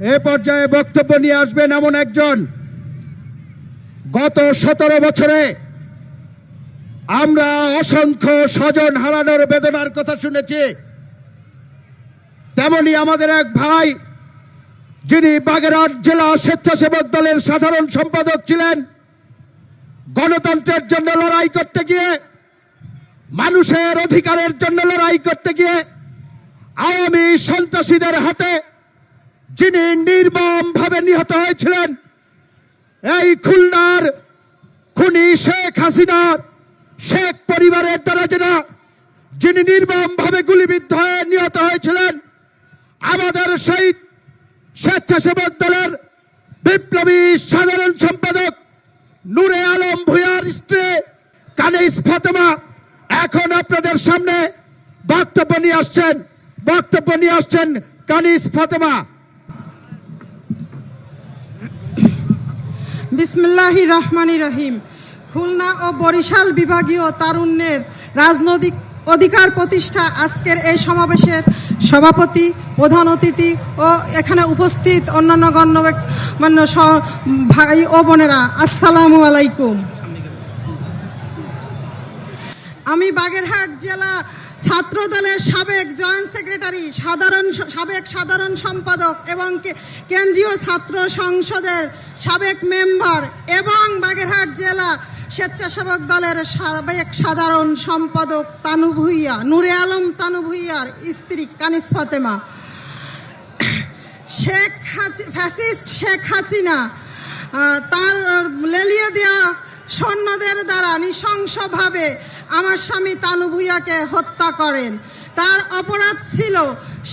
এ পর্যায়ে বক্তব্য নিয়ে আসবেন এমন একজন। গত সতেরো বছরে আমরা অসংখ্য স্বজন হারানোর বেদনার কথা শুনেছি। তেমনি আমাদের এক ভাই, যিনি বাগেরহাট জেলা স্বেচ্ছাসেবক দলের সাধারণ সম্পাদক ছিলেন, গণতন্ত্রের জন্য লড়াই করতে গিয়ে, মানুষের অধিকারের জন্য লড়াই করতে গিয়ে, আওয়ামী সন্ত্রাসীদের হাতে যিনি নির্মমভাবে নিহত হয়েছিলেন, এই খুলনার খুনি শেখ হাসিনার শেখ পরিবারের দ্বারা যেটা যিনি নির্মমভাবে গুলিবিদ্ধ হয়ে নিহত হয়েছিলেন, আমাদের শহীদ স্বেচ্ছাসেবক দলের বিপ্লবী সাধারণ সম্পাদক নূরে আলম ভুঁইয়ার স্ত্রী কানিস ফাতেমা এখন আপনাদের সামনে বক্তব্য নিয়ে আসছেন, বক্তব্য নিয়ে আসছেন কানিস ফাতেমা। বিসমিল্লাহি রহমানি রহিম। খুলনা ও বরিশাল বিভাগীয় তারুণ্যের রাজনৈতিক অধিকার প্রতিষ্ঠা আজকের এই সমাবেশের সভাপতি, প্রধান অতিথি ও এখানে উপস্থিত অন্যান্য গণ্যমান্য ভাই ও বোনেরা, আসসালামু আলাইকুম। আমি বাগেরহাট জেলা ছাত্র দলের সাবেক জয়েন্ট সেক্রেটারি, সাধারণ সাবেক সাধারণ সম্পাদক এবং কেন্দ্রীয় ছাত্র সংসদের সাবেক মেম্বার এবং বাগেরহাট জেলা স্বেচ্ছাসেবক দলের সাবেক সাধারণ সম্পাদক তানু ভুইয়া, নূরে আলম তানু ভুইয়ার স্ত্রী কানিস ফাতেমা। শেখ ফ্যাসিস্ট শেখ হাসিনা তার লেলিয়ে দেওয়া সৈন্যদের দ্বারা নৃশংসভাবে আমার স্বামী তানু ভুইয়াকে হত্যা করেন। তার অপরাধ ছিল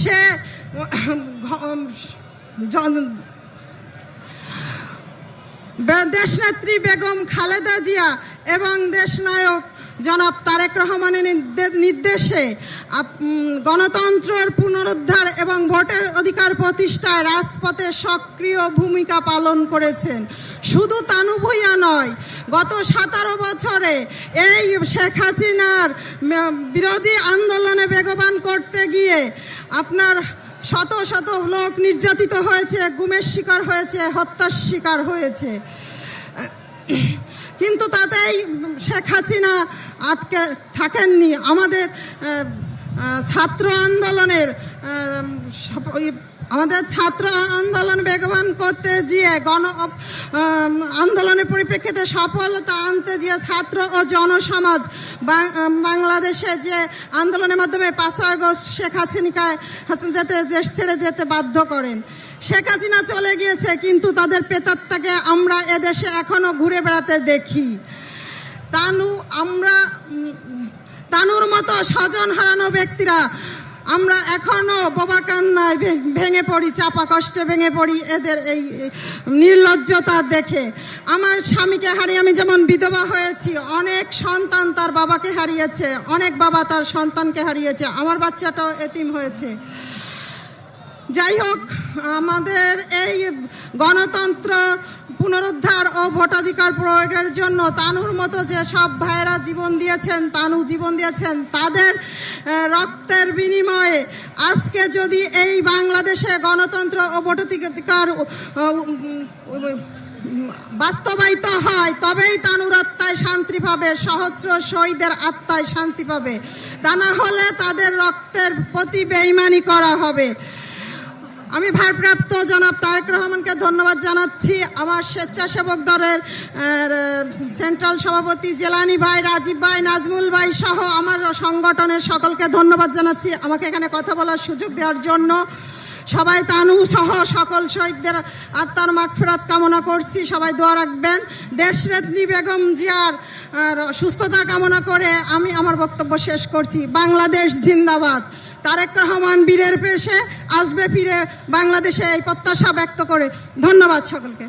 সে দেশনেত্রী বেগম খালেদা জিয়া এবং দেশনায়ক জনাব তারেক রহমানের নির্দেশে গণতন্ত্রের পুনরুদ্ধার এবং ভোটের অধিকার প্রতিষ্ঠায় রাজপথে সক্রিয় ভূমিকা পালন করেছেন। শুধু তানু ভূঁইয়া নয় গত সতেরো বছরে এই শেখ হাসিনার বিরোধী আন্দোলনে বেগবান করতে গিয়ে আপনার শত শত লোক নির্যাতিত হয়েছে, গুমের শিকার হয়েছে, হত্যার শিকার হয়েছে। কিন্তু তাতেই শেখ হাসিনা আটকে থাকেননি। আমাদের ছাত্র আন্দোলনের আমাদের ছাত্র আন্দোলন বেগবান করতে গিয়ে গণ আন্দোলনের পরিপ্রেক্ষিতে সফলতা আনতে গিয়ে ছাত্র ও জনসমাজ বাংলাদেশে যে আন্দোলনের মাধ্যমে পাঁচই আগস্ট শেখ হাসিনাকে হাসিন যেতে দেশ ছেড়ে যেতে বাধ্য করেন। শেখ হাসিনা চলে গিয়েছে, কিন্তু তাদের পেতাত্তাকে আমরা এদেশে এখনও ঘুরে বেড়াতে দেখি। তানু, আমরা তানুর মতো স্বজন হারানো ব্যক্তিরা আমরা এখনও বোবা কান্নায় ভেঙে পড়ি, চাপা কষ্টে ভেঙে পড়ি এদের এই নির্লজ্জতা দেখে। আমার স্বামীকে হারিয়ে আমি যেমন বিধবা হয়েছি, অনেক সন্তান তার বাবাকে হারিয়েছে, অনেক বাবা তার সন্তানকে হারিয়েছে, আমার বাচ্চাটাও এতিম হয়েছে। যাই হোক, আমাদের এই গণতন্ত্র পুনরুদ্ধার ও ভোটাধিকার প্রয়োগের জন্য তানুর মতো যে সব ভাইয়েরা জীবন দিয়েছেন, তানু জীবন দিয়েছেন, তাদের রক্তের বিনিময়ে আজকে যদি এই বাংলাদেশে গণতন্ত্র ও ভোটাধিকার বাস্তবায়িত হয়, তবেই তানুর আত্মায় শান্তি পাবে, সহস্র শহীদের আত্মায় শান্তি পাবে। তা না হলে তাদের রক্তের প্রতি বেইমানি করা হবে। আমি ভারপ্রাপ্ত জনাব তারেক রহমানকে ধন্যবাদ জানাচ্ছি। আমার স্বেচ্ছাসেবক দলের সেন্ট্রাল সভাপতি জেলানি ভাই, রাজীব ভাই, নাজমুল ভাই সহ আমার সংগঠনের সকলকে ধন্যবাদ জানাচ্ছি। আমাকে এখানে কথা বলার সুযোগ দেওয়ার জন্য সবাই তানু সহ সকল শহীদদের আত্মার মাগফিরাত কামনা করছি। সবাই দোয়া রাখবেন। দেশনেত্রী বেগম জিয়ার সুস্থতা কামনা করে আমি আমার বক্তব্য শেষ করছি। বাংলাদেশ জিন্দাবাদ। তারেক রহমান বীরের পেশে আসবে ফিরে বাংলাদেশে এই প্রত্যাশা ব্যক্ত করে। ধন্যবাদ সকলকে।